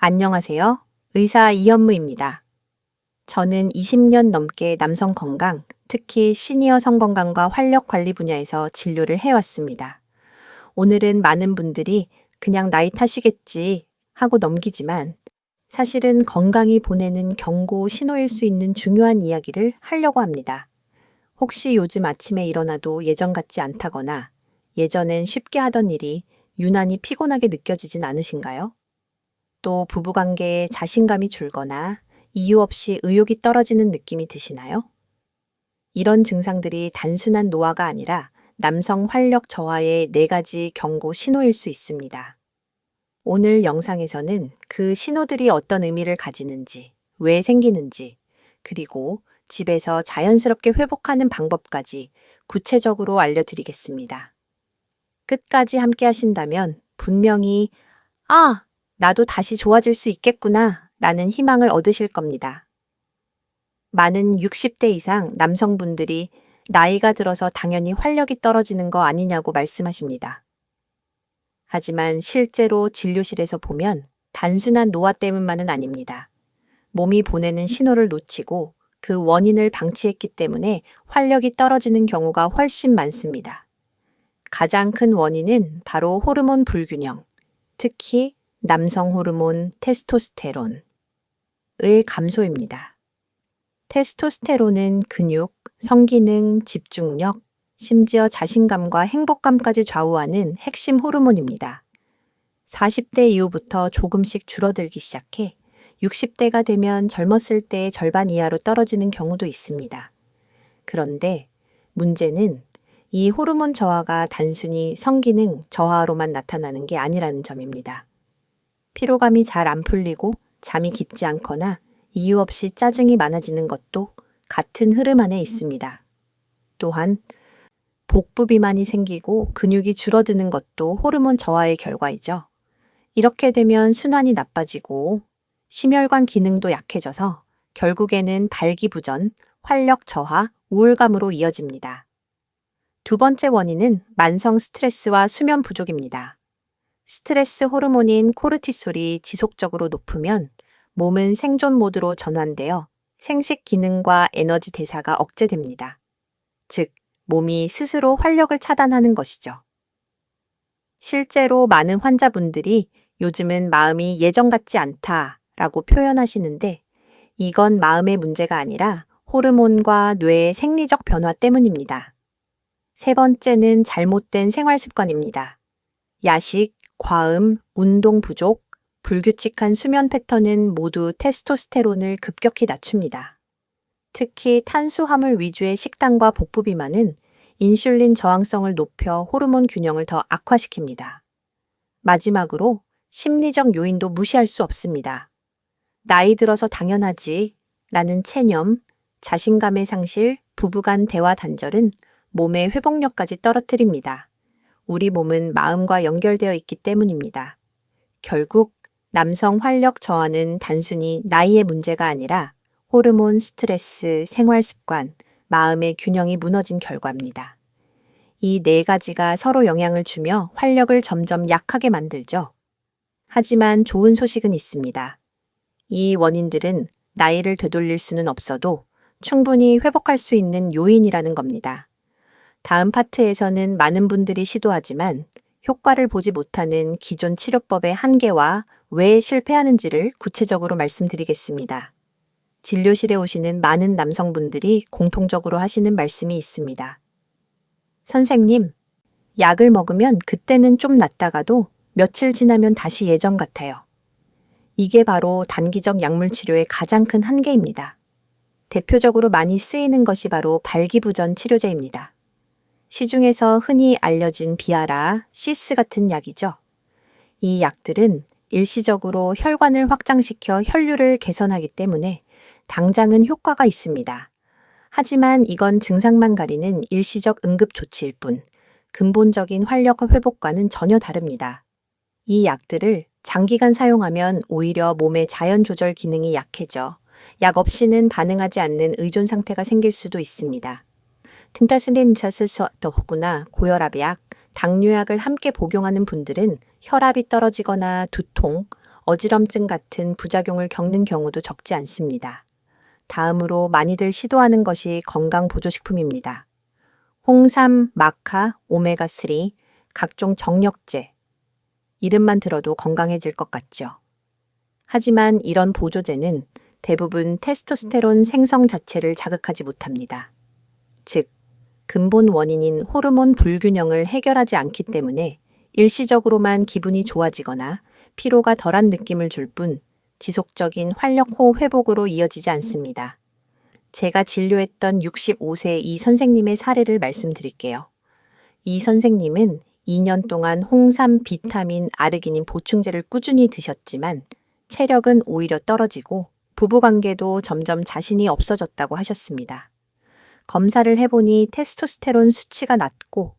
안녕하세요. 의사 이현무입니다. 저는 20년 넘게 남성 건강, 특히 시니어 성건강과 활력 관리 분야에서 진료를 해왔습니다. 오늘은 많은 분들이 그냥 나이 탓이겠지 하고 넘기지만 사실은 건강이 보내는 경고 신호일 수 있는 중요한 이야기를 하려고 합니다. 혹시 요즘 아침에 일어나도 예전 같지 않다거나 예전엔 쉽게 하던 일이 유난히 피곤하게 느껴지진 않으신가요? 또 부부관계에 자신감이 줄거나 이유 없이 의욕이 떨어지는 느낌이 드시나요? 이런 증상들이 단순한 노화가 아니라 남성 활력 저하의 네 가지 경고 신호일 수 있습니다. 오늘 영상에서는 그 신호들이 어떤 의미를 가지는지, 왜 생기는지, 그리고 집에서 자연스럽게 회복하는 방법까지 구체적으로 알려드리겠습니다. 끝까지 함께 하신다면 분명히, 아, 나도 다시 좋아질 수 있겠구나 라는 희망을 얻으실 겁니다. 많은 60대 이상 남성분들이 나이가 들어서 당연히 활력이 떨어지는 거 아니냐고 말씀하십니다. 하지만 실제로 진료실에서 보면 단순한 노화 때문만은 아닙니다. 몸이 보내는 신호를 놓치고 그 원인을 방치했기 때문에 활력이 떨어지는 경우가 훨씬 많습니다. 가장 큰 원인은 바로 호르몬 불균형, 특히 남성 호르몬 테스토스테론의 감소입니다. 테스토스테론은 근육, 성기능, 집중력, 심지어 자신감과 행복감까지 좌우하는 핵심 호르몬입니다. 40대 이후부터 조금씩 줄어들기 시작해 60대가 되면 젊었을 때의 절반 이하로 떨어지는 경우도 있습니다. 그런데 문제는 이 호르몬 저하가 단순히 성기능 저하로만 나타나는 게 아니라는 점입니다. 피로감이 잘 안 풀리고 잠이 깊지 않거나 이유 없이 짜증이 많아지는 것도 같은 흐름 안에 있습니다. 또한 복부 비만이 생기고 근육이 줄어드는 것도 호르몬 저하의 결과이죠. 이렇게 되면 순환이 나빠지고 심혈관 기능도 약해져서 결국에는 발기부전, 활력 저하, 우울감으로 이어집니다. 두 번째 원인은 만성 스트레스와 수면 부족입니다. 스트레스 호르몬인 코르티솔이 지속적으로 높으면 몸은 생존 모드로 전환되어 생식 기능과 에너지 대사가 억제됩니다. 즉, 몸이 스스로 활력을 차단하는 것이죠. 실제로 많은 환자분들이 요즘은 마음이 예전 같지 않다 라고 표현하시는데 이건 마음의 문제가 아니라 호르몬과 뇌의 생리적 변화 때문입니다. 세 번째는 잘못된 생활 습관입니다. 야식, 과음, 운동 부족, 불규칙한 수면 패턴은 모두 테스토스테론을 급격히 낮춥니다. 특히 탄수화물 위주의 식단과 복부 비만은 인슐린 저항성을 높여 호르몬 균형을 더 악화시킵니다. 마지막으로 심리적 요인도 무시할 수 없습니다. 나이 들어서 당연하지 라는 체념, 자신감의 상실, 부부간 대화 단절은 몸의 회복력까지 떨어뜨립니다. 우리 몸은 마음과 연결되어 있기 때문입니다. 결국 남성 활력 저하는 단순히 나이의 문제가 아니라 호르몬, 스트레스, 생활 습관, 마음의 균형이 무너진 결과입니다. 이 네 가지가 서로 영향을 주며 활력을 점점 약하게 만들죠. 하지만 좋은 소식은 있습니다. 이 원인들은 나이를 되돌릴 수는 없어도 충분히 회복할 수 있는 요인이라는 겁니다. 다음 파트에서는 많은 분들이 시도하지만 효과를 보지 못하는 기존 치료법의 한계와 왜 실패하는지를 구체적으로 말씀드리겠습니다. 진료실에 오시는 많은 남성분들이 공통적으로 하시는 말씀이 있습니다. 선생님, 약을 먹으면 그때는 좀 낫다가도 며칠 지나면 다시 예전 같아요. 이게 바로 단기적 약물 치료의 가장 큰 한계입니다. 대표적으로 많이 쓰이는 것이 바로 발기부전 치료제입니다. 시중에서 흔히 알려진 비아라, 시스 같은 약이죠. 이 약들은 일시적으로 혈관을 확장시켜 혈류를 개선하기 때문에 당장은 효과가 있습니다. 하지만 이건 증상만 가리는 일시적 응급 조치일 뿐 근본적인 활력 회복과는 전혀 다릅니다. 이 약들을 장기간 사용하면 오히려 몸의 자연 조절 기능이 약해져 약 없이는 반응하지 않는 의존 상태가 생길 수도 있습니다. 등타슬린차스서더구나 고혈압 약, 당뇨약을 함께 복용하는 분들은 혈압이 떨어지거나 두통, 어지럼증 같은 부작용을 겪는 경우도 적지 않습니다. 다음으로 많이들 시도하는 것이 건강 보조식품입니다. 홍삼, 마카, 오메가3, 각종 정력제. 이름만 들어도 건강해질 것 같죠. 하지만 이런 보조제는 대부분 테스토스테론 생성 자체를 자극하지 못합니다. 즉, 근본 원인인 호르몬 불균형을 해결하지 않기 때문에 일시적으로만 기분이 좋아지거나 피로가 덜한 느낌을 줄 뿐 지속적인 활력호 회복으로 이어지지 않습니다. 제가 진료했던 65세 이 선생님의 사례를 말씀드릴게요. 이 선생님은 2년 동안 홍삼, 비타민, 아르기닌 보충제를 꾸준히 드셨지만 체력은 오히려 떨어지고 부부관계도 점점 자신이 없어졌다고 하셨습니다. 검사를 해보니 테스토스테론 수치가 낮고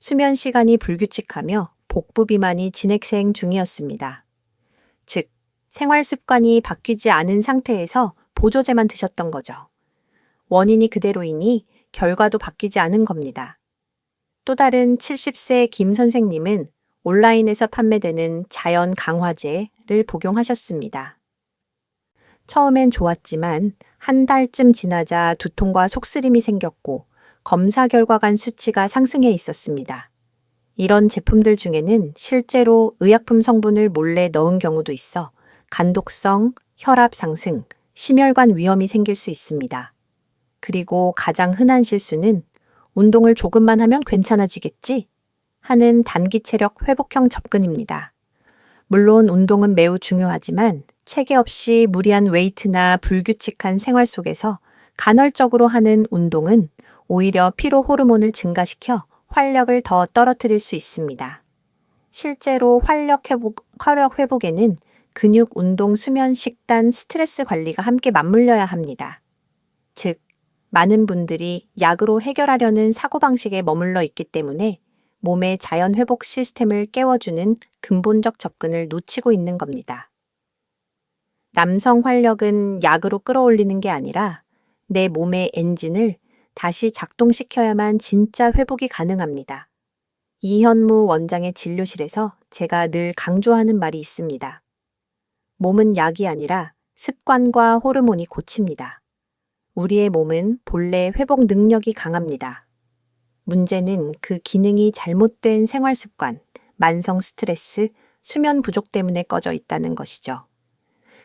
수면 시간이 불규칙하며 복부 비만이 진행생 중이었습니다. 즉, 생활 습관이 바뀌지 않은 상태에서 보조제만 드셨던 거죠. 원인이 그대로이니 결과도 바뀌지 않은 겁니다. 또 다른 70세 김 선생님은 온라인에서 판매되는 자연 강화제를 복용하셨습니다. 처음엔 좋았지만 한 달쯤 지나자 두통과 속쓰림이 생겼고 검사 결과 간 수치가 상승해 있었습니다. 이런 제품들 중에는 실제로 의약품 성분을 몰래 넣은 경우도 있어 간독성, 혈압 상승, 심혈관 위험이 생길 수 있습니다. 그리고 가장 흔한 실수는 운동을 조금만 하면 괜찮아지겠지? 하는 단기 체력 회복형 접근입니다. 물론 운동은 매우 중요하지만 체계 없이 무리한 웨이트나 불규칙한 생활 속에서 간헐적으로 하는 운동은 오히려 피로 호르몬을 증가시켜 활력을 더 떨어뜨릴 수 있습니다. 실제로 활력 회복, 활력 회복에는 근육 운동, 수면, 식단, 스트레스 관리가 함께 맞물려야 합니다. 즉, 많은 분들이 약으로 해결하려는 사고방식에 머물러 있기 때문에 몸의 자연 회복 시스템을 깨워주는 근본적 접근을 놓치고 있는 겁니다. 남성 활력은 약으로 끌어올리는 게 아니라 내 몸의 엔진을 다시 작동시켜야만 진짜 회복이 가능합니다. 이현무 원장의 진료실에서 제가 늘 강조하는 말이 있습니다. 몸은 약이 아니라 습관과 호르몬이 고칩니다. 우리의 몸은 본래 회복 능력이 강합니다. 문제는 그 기능이 잘못된 생활 습관, 만성 스트레스, 수면 부족 때문에 꺼져 있다는 것이죠.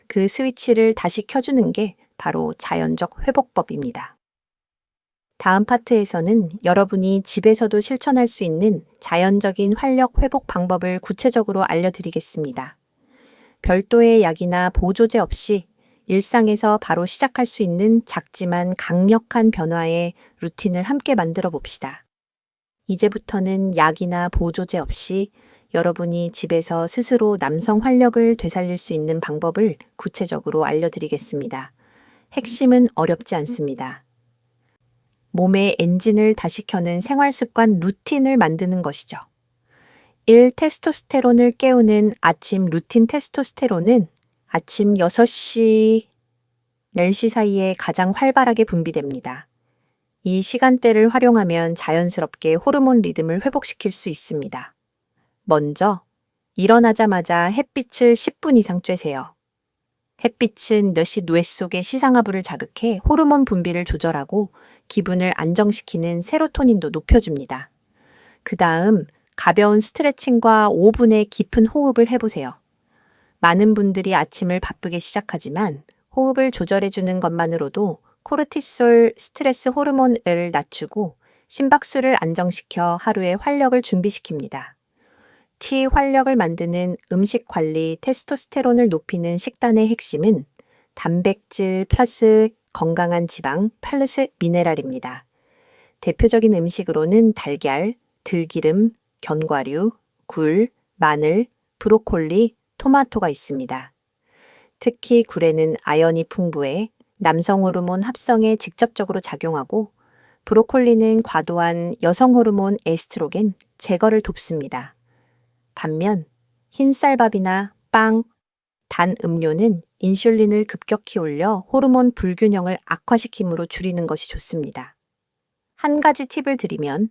그 스위치를 다시 켜주는 게 바로 자연적 회복법입니다. 다음 파트에서는 여러분이 집에서도 실천할 수 있는 자연적인 활력 회복 방법을 구체적으로 알려드리겠습니다. 별도의 약이나 보조제 없이 일상에서 바로 시작할 수 있는 작지만 강력한 변화의 루틴을 함께 만들어 봅시다. 이제부터는 약이나 보조제 없이 여러분이 집에서 스스로 남성 활력을 되살릴 수 있는 방법을 구체적으로 알려드리겠습니다. 핵심은 어렵지 않습니다. 몸의 엔진을 다시 켜는 생활 습관 루틴을 만드는 것이죠. 1. 테스토스테론을 깨우는 아침 루틴 테스토스테론은 아침 6시, 10시 사이에 가장 활발하게 분비됩니다. 이 시간대를 활용하면 자연스럽게 호르몬 리듬을 회복시킬 수 있습니다. 먼저, 일어나자마자 햇빛을 10분 이상 쬐세요. 햇빛은 뇌시 뇌 속의 시상하부를 자극해 호르몬 분비를 조절하고 기분을 안정시키는 세로토닌도 높여줍니다. 그 다음 가벼운 스트레칭과 5분의 깊은 호흡을 해보세요. 많은 분들이 아침을 바쁘게 시작하지만 호흡을 조절해주는 것만으로도 코르티솔 스트레스 호르몬을 낮추고 심박수를 안정시켜 하루의 활력을 준비시킵니다. T 활력을 만드는 음식 관리 테스토스테론을 높이는 식단의 핵심은 단백질 플러스 건강한 지방 플러스 미네랄입니다. 대표적인 음식으로는 달걀, 들기름, 견과류, 굴, 마늘, 브로콜리, 토마토가 있습니다. 특히 굴에는 아연이 풍부해 남성 호르몬 합성에 직접적으로 작용하고 브로콜리는 과도한 여성 호르몬 에스트로겐 제거를 돕습니다. 반면 흰쌀밥이나 빵, 단 음료는 인슐린을 급격히 올려 호르몬 불균형을 악화시키므로 줄이는 것이 좋습니다. 한 가지 팁을 드리면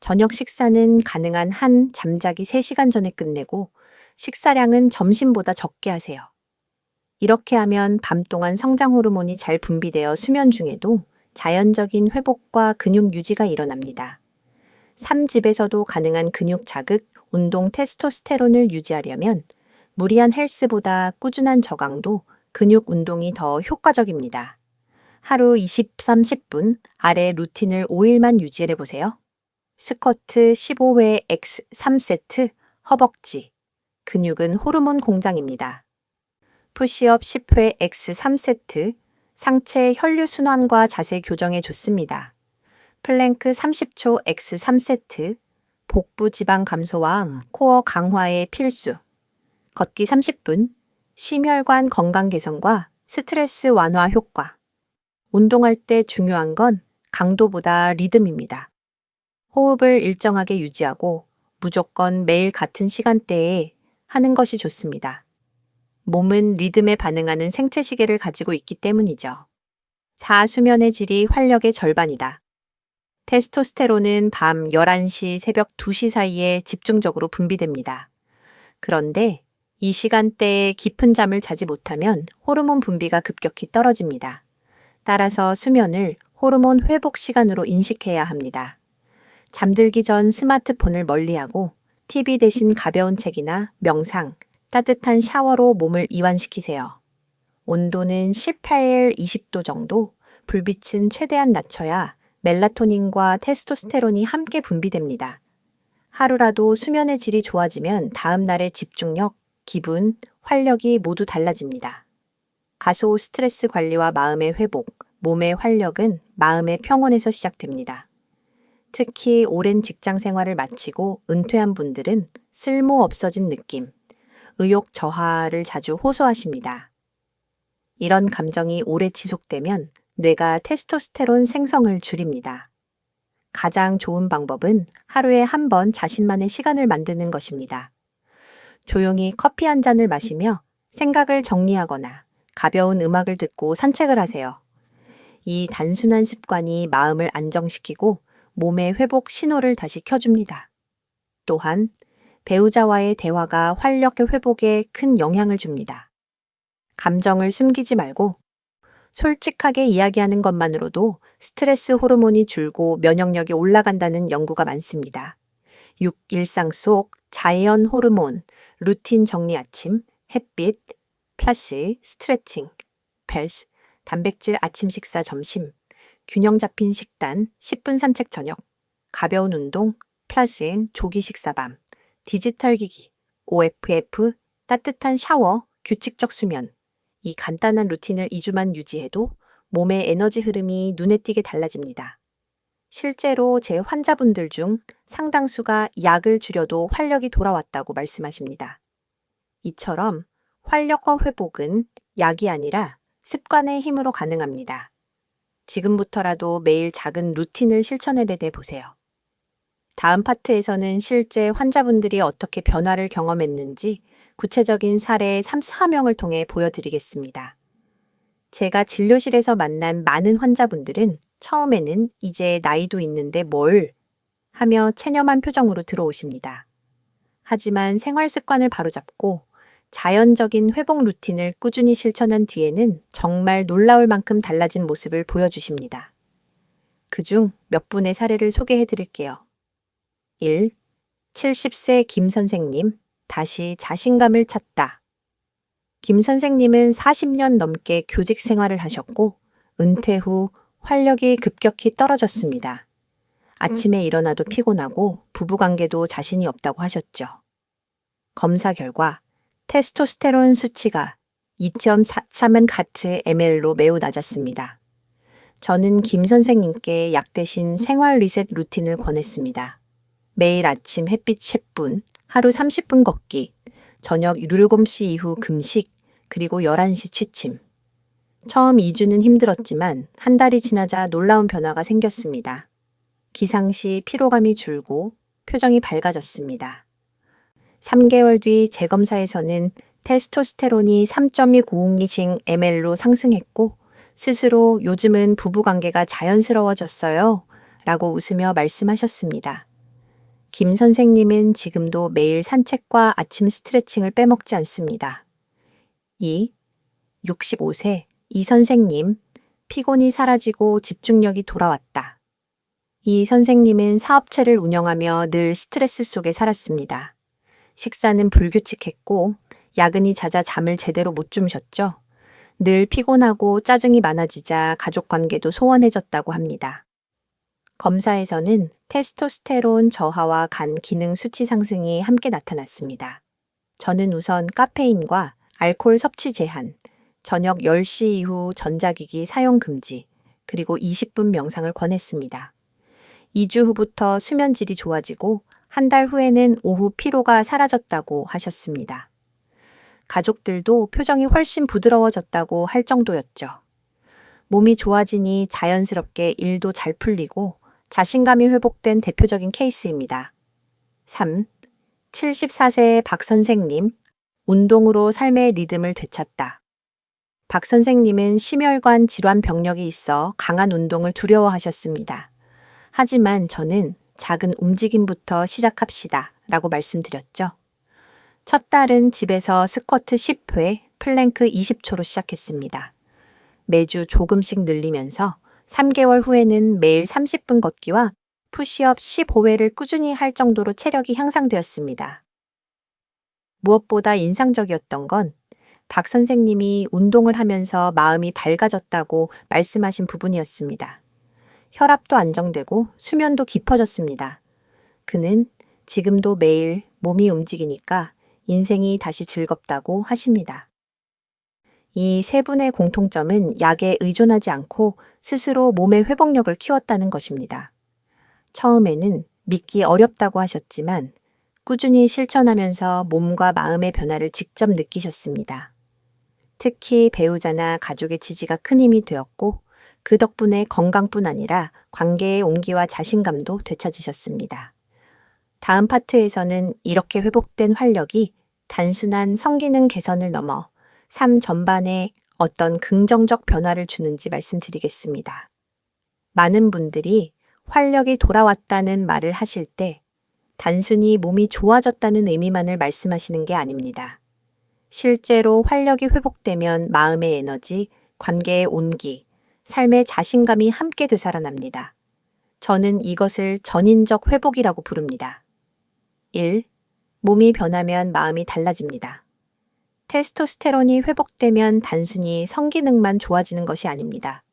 저녁 식사는 가능한 한 잠자기 3시간 전에 끝내고 식사량은 점심보다 적게 하세요. 이렇게 하면 밤 동안 성장 호르몬이 잘 분비되어 수면 중에도 자연적인 회복과 근육 유지가 일어납니다. 3집에서도 가능한 근육 자극, 운동 테스토스테론을 유지하려면 무리한 헬스보다 꾸준한 저강도 근육 운동이 더 효과적입니다. 하루 20, 30분 아래 루틴을 5일만 유지해 보세요. 스쿼트 15회 X 3세트 허벅지 근육은 호르몬 공장입니다. 푸시업 10회 X 3세트 상체 혈류 순환과 자세 교정에 좋습니다. 플랭크 30초 X 3세트 복부 지방 감소와 코어 강화에 필수. 걷기 30분 심혈관 건강 개선과 스트레스 완화 효과. 운동할 때 중요한 건 강도보다 리듬입니다. 호흡을 일정하게 유지하고 무조건 매일 같은 시간대에 하는 것이 좋습니다. 몸은 리듬에 반응하는 생체 시계를 가지고 있기 때문이죠. 4. 수면의 질이 활력의 절반이다. 테스토스테론은 밤 11시, 새벽 2시 사이에 집중적으로 분비됩니다. 그런데 이 시간대에 깊은 잠을 자지 못하면 호르몬 분비가 급격히 떨어집니다. 따라서 수면을 호르몬 회복 시간으로 인식해야 합니다. 잠들기 전 스마트폰을 멀리하고 TV 대신 가벼운 책이나 명상, 따뜻한 샤워로 몸을 이완시키세요. 온도는 18, 20도 정도, 불빛은 최대한 낮춰야 멜라토닌과 테스토스테론이 함께 분비됩니다. 하루라도 수면의 질이 좋아지면 다음 날의 집중력, 기분, 활력이 모두 달라집니다. 가소 스트레스 관리와 마음의 회복, 몸의 활력은 마음의 평온에서 시작됩니다. 특히 오랜 직장 생활을 마치고 은퇴한 분들은 쓸모 없어진 느낌, 의욕 저하를 자주 호소하십니다. 이런 감정이 오래 지속되면 뇌가 테스토스테론 생성을 줄입니다. 가장 좋은 방법은 하루에 한 번 자신만의 시간을 만드는 것입니다. 조용히 커피 한 잔을 마시며 생각을 정리하거나 가벼운 음악을 듣고 산책을 하세요. 이 단순한 습관이 마음을 안정시키고 몸의 회복 신호를 다시 켜줍니다. 또한 배우자와의 대화가 활력 회복에 큰 영향을 줍니다. 감정을 숨기지 말고 솔직하게 이야기하는 것만으로도 스트레스 호르몬이 줄고 면역력이 올라간다는 연구가 많습니다. 6. 일상 속 자연 호르몬, 루틴 정리 아침, 햇빛, 플라시, 스트레칭, 펠스, 단백질 아침 식사 점심, 균형 잡힌 식단, 10분 산책 저녁, 가벼운 운동, 플라스인 조기 식사 밤, 디지털 기기, OFF, 따뜻한 샤워, 규칙적 수면, 이 간단한 루틴을 2주만 유지해도 몸의 에너지 흐름이 눈에 띄게 달라집니다. 실제로 제 환자분들 중 상당수가 약을 줄여도 활력이 돌아왔다고 말씀하십니다. 이처럼 활력과 회복은 약이 아니라 습관의 힘으로 가능합니다. 지금부터라도 매일 작은 루틴을 실천해 내 보세요. 다음 파트에서는 실제 환자분들이 어떻게 변화를 경험했는지 구체적인 사례 3, 4명을 통해 보여드리겠습니다. 제가 진료실에서 만난 많은 환자분들은 처음에는 이제 나이도 있는데 뭘 하며 체념한 표정으로 들어오십니다. 하지만 생활 습관을 바로잡고 자연적인 회복 루틴을 꾸준히 실천한 뒤에는 정말 놀라울 만큼 달라진 모습을 보여주십니다. 그중 몇 분의 사례를 소개해 드릴게요. 1. 70세 김 선생님, 다시 자신감을 찾다. 김 선생님은 40년 넘게 교직 생활을 하셨고, 은퇴 후 활력이 급격히 떨어졌습니다. 아침에 일어나도 피곤하고 부부관계도 자신이 없다고 하셨죠. 검사 결과 테스토스테론 수치가 2.43은 가트 ml로 매우 낮았습니다. 저는 김 선생님께 약 대신 생활 리셋 루틴을 권했습니다. 매일 아침 햇빛 10분, 하루 30분 걷기, 저녁 7시 이후 금식, 그리고 11시 취침. 처음 2주는 힘들었지만 한 달이 지나자 놀라운 변화가 생겼습니다. 기상 시 피로감이 줄고 표정이 밝아졌습니다. 3개월 뒤 재검사에서는 테스토스테론이 3.2 고응리징 ml로 상승했고 스스로 요즘은 부부관계가 자연스러워졌어요. 라고 웃으며 말씀하셨습니다. 김 선생님은 지금도 매일 산책과 아침 스트레칭을 빼먹지 않습니다. 2. 65세 이 선생님, 피곤이 사라지고 집중력이 돌아왔다. 이 선생님은 사업체를 운영하며 늘 스트레스 속에 살았습니다. 식사는 불규칙했고, 야근이 잦아 잠을 제대로 못 주무셨죠. 늘 피곤하고 짜증이 많아지자 가족 관계도 소원해졌다고 합니다. 검사에서는 테스토스테론 저하와 간 기능 수치 상승이 함께 나타났습니다. 저는 우선 카페인과 알코올 섭취 제한, 저녁 10시 이후 전자기기 사용 금지, 그리고 20분 명상을 권했습니다. 2주 후부터 수면 질이 좋아지고 한 달 후에는 오후 피로가 사라졌다고 하셨습니다. 가족들도 표정이 훨씬 부드러워졌다고 할 정도였죠. 몸이 좋아지니 자연스럽게 일도 잘 풀리고 자신감이 회복된 대표적인 케이스입니다. 3. 74세의 박 선생님, 운동으로 삶의 리듬을 되찾다. 박 선생님은 심혈관 질환 병력이 있어 강한 운동을 두려워하셨습니다. 하지만 저는 작은 움직임부터 시작합시다 라고 말씀드렸죠. 첫 달은 집에서 스쿼트 10회, 플랭크 20초로 시작했습니다. 매주 조금씩 늘리면서 3개월 후에는 매일 30분 걷기와 푸시업 15회를 꾸준히 할 정도로 체력이 향상되었습니다. 무엇보다 인상적이었던 건 박 선생님이 운동을 하면서 마음이 밝아졌다고 말씀하신 부분이었습니다. 혈압도 안정되고 수면도 깊어졌습니다. 그는 지금도 매일 몸이 움직이니까 인생이 다시 즐겁다고 하십니다. 이 세 분의 공통점은 약에 의존하지 않고 스스로 몸의 회복력을 키웠다는 것입니다. 처음에는 믿기 어렵다고 하셨지만 꾸준히 실천하면서 몸과 마음의 변화를 직접 느끼셨습니다. 특히 배우자나 가족의 지지가 큰 힘이 되었고 그 덕분에 건강뿐 아니라 관계의 온기와 자신감도 되찾으셨습니다. 다음 파트에서는 이렇게 회복된 활력이 단순한 성기능 개선을 넘어 삶 전반에 어떤 긍정적 변화를 주는지 말씀드리겠습니다. 많은 분들이 활력이 돌아왔다는 말을 하실 때 단순히 몸이 좋아졌다는 의미만을 말씀하시는 게 아닙니다. 실제로 활력이 회복되면 마음의 에너지, 관계의 온기, 삶의 자신감이 함께 되살아납니다. 저는 이것을 전인적 회복이라고 부릅니다. 1. 몸이 변하면 마음이 달라집니다. 테스토스테론이 회복되면 단순히 성기능만 좋아지는 것이 아닙니다.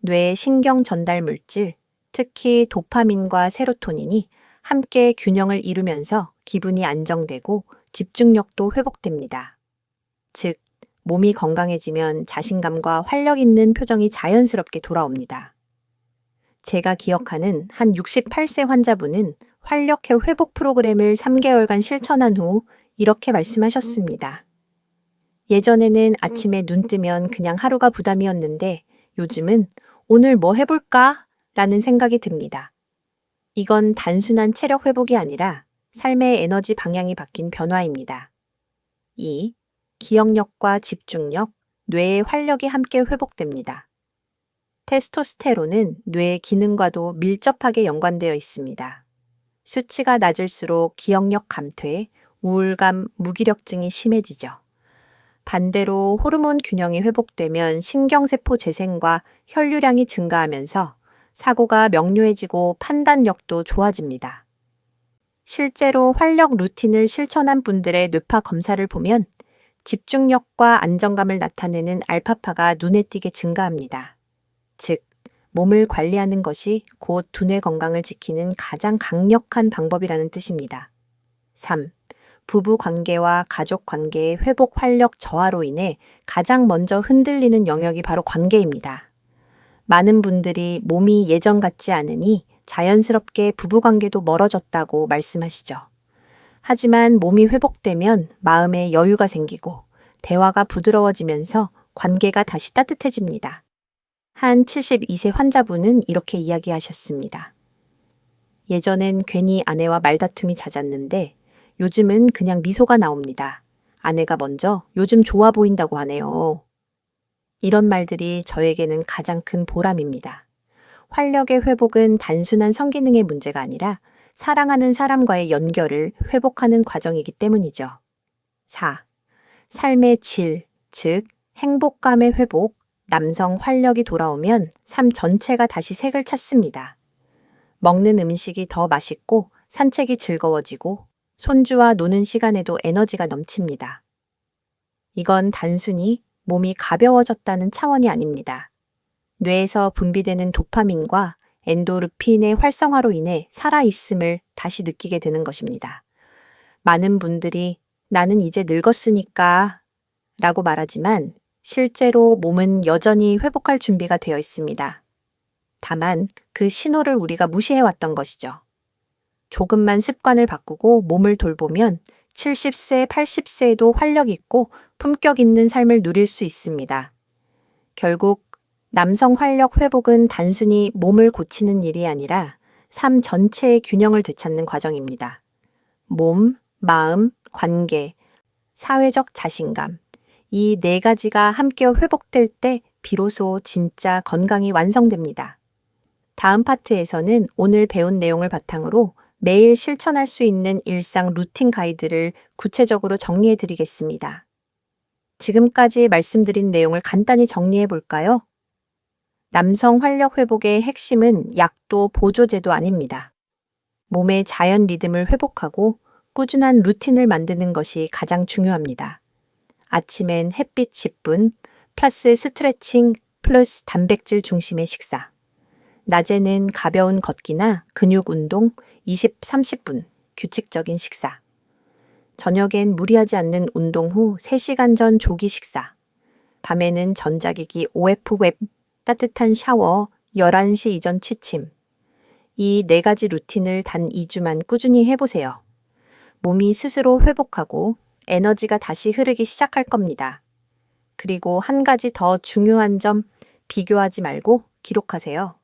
뇌의 신경 전달 물질, 특히 도파민과 세로토닌이 함께 균형을 이루면서 기분이 안정되고 집중력도 회복됩니다. 즉, 몸이 건강해지면 자신감과 활력 있는 표정이 자연스럽게 돌아옵니다. 제가 기억하는 한 68세 환자분은 활력회 회복 프로그램을 3개월간 실천한 후 이렇게 말씀하셨습니다. 예전에는 아침에 눈 뜨면 그냥 하루가 부담이었는데 요즘은 오늘 뭐 해볼까? 라는 생각이 듭니다. 이건 단순한 체력 회복이 아니라 삶의 에너지 방향이 바뀐 변화입니다. 2. 기억력과 집중력, 뇌의 활력이 함께 회복됩니다. 테스토스테론은 뇌의 기능과도 밀접하게 연관되어 있습니다. 수치가 낮을수록 기억력 감퇴, 우울감, 무기력증이 심해지죠. 반대로 호르몬 균형이 회복되면 신경세포 재생과 혈류량이 증가하면서 사고가 명료해지고 판단력도 좋아집니다. 실제로 활력 루틴을 실천한 분들의 뇌파 검사를 보면 집중력과 안정감을 나타내는 알파파가 눈에 띄게 증가합니다. 즉, 몸을 관리하는 것이 곧 두뇌 건강을 지키는 가장 강력한 방법이라는 뜻입니다. 3. 부부 관계와 가족 관계의 회복 활력 저하로 인해 가장 먼저 흔들리는 영역이 바로 관계입니다. 많은 분들이 몸이 예전 같지 않으니 자연스럽게 부부 관계도 멀어졌다고 말씀하시죠. 하지만 몸이 회복되면 마음에 여유가 생기고 대화가 부드러워지면서 관계가 다시 따뜻해집니다. 한 72세 환자분은 이렇게 이야기하셨습니다. 예전엔 괜히 아내와 말다툼이 잦았는데 요즘은 그냥 미소가 나옵니다. 아내가 먼저 요즘 좋아 보인다고 하네요. 이런 말들이 저에게는 가장 큰 보람입니다. 활력의 회복은 단순한 성기능의 문제가 아니라 사랑하는 사람과의 연결을 회복하는 과정이기 때문이죠. 4. 삶의 질, 즉, 행복감의 회복, 남성 활력이 돌아오면 삶 전체가 다시 색을 찾습니다. 먹는 음식이 더 맛있고 산책이 즐거워지고 손주와 노는 시간에도 에너지가 넘칩니다. 이건 단순히 몸이 가벼워졌다는 차원이 아닙니다. 뇌에서 분비되는 도파민과 엔도르핀의 활성화로 인해 살아있음을 다시 느끼게 되는 것입니다. 많은 분들이 나는 이제 늙었으니까 라고 말하지만 실제로 몸은 여전히 회복할 준비가 되어 있습니다. 다만 그 신호를 우리가 무시해왔던 것이죠. 조금만 습관을 바꾸고 몸을 돌보면 70세, 80세에도 활력 있고 품격 있는 삶을 누릴 수 있습니다. 결국 남성 활력 회복은 단순히 몸을 고치는 일이 아니라 삶 전체의 균형을 되찾는 과정입니다. 몸, 마음, 관계, 사회적 자신감. 이 네 가지가 함께 회복될 때 비로소 진짜 건강이 완성됩니다. 다음 파트에서는 오늘 배운 내용을 바탕으로 매일 실천할 수 있는 일상 루틴 가이드를 구체적으로 정리해 드리겠습니다. 지금까지 말씀드린 내용을 간단히 정리해 볼까요? 남성 활력 회복의 핵심은 약도 보조제도 아닙니다. 몸의 자연 리듬을 회복하고 꾸준한 루틴을 만드는 것이 가장 중요합니다. 아침엔 햇빛 10분, 플러스 스트레칭, 플러스 단백질 중심의 식사. 낮에는 가벼운 걷기나 근육 운동 20, 30분, 규칙적인 식사. 저녁엔 무리하지 않는 운동 후 3시간 전 조기 식사. 밤에는 전자기기 OF 웹, 따뜻한 샤워, 11시 이전 취침. 이 네 가지 루틴을 단 2주만 꾸준히 해보세요. 몸이 스스로 회복하고 에너지가 다시 흐르기 시작할 겁니다. 그리고 한 가지 더 중요한 점 비교하지 말고 기록하세요.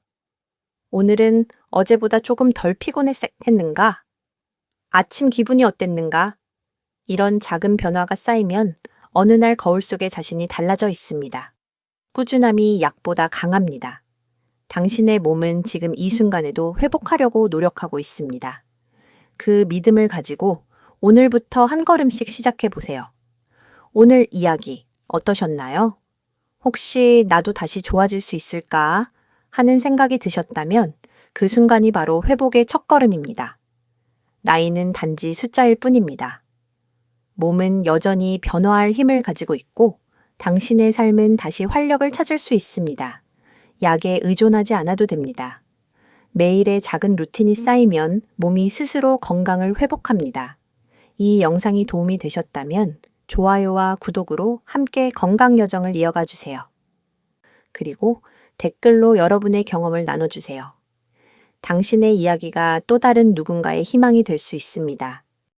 오늘은 어제보다 조금 덜 피곤했는가? 아침 기분이 어땠는가? 이런 작은 변화가 쌓이면 어느 날 거울 속의 자신이 달라져 있습니다. 꾸준함이 약보다 강합니다. 당신의 몸은 지금 이 순간에도 회복하려고 노력하고 있습니다. 그 믿음을 가지고 오늘부터 한 걸음씩 시작해 보세요. 오늘 이야기 어떠셨나요? 혹시 나도 다시 좋아질 수 있을까 하는 생각이 드셨다면 그 순간이 바로 회복의 첫걸음입니다. 나이는 단지 숫자일 뿐입니다. 몸은 여전히 변화할 힘을 가지고 있고 당신의 삶은 다시 활력을 찾을 수 있습니다. 약에 의존하지 않아도 됩니다. 매일의 작은 루틴이 쌓이면 몸이 스스로 건강을 회복합니다. 이 영상이 도움이 되셨다면 좋아요와 구독으로 함께 건강 여정을 이어가 주세요. 그리고 댓글로 여러분의 경험을 나눠주세요. 당신의 이야기가 또 다른 누군가의 희망이 될 수 있습니다.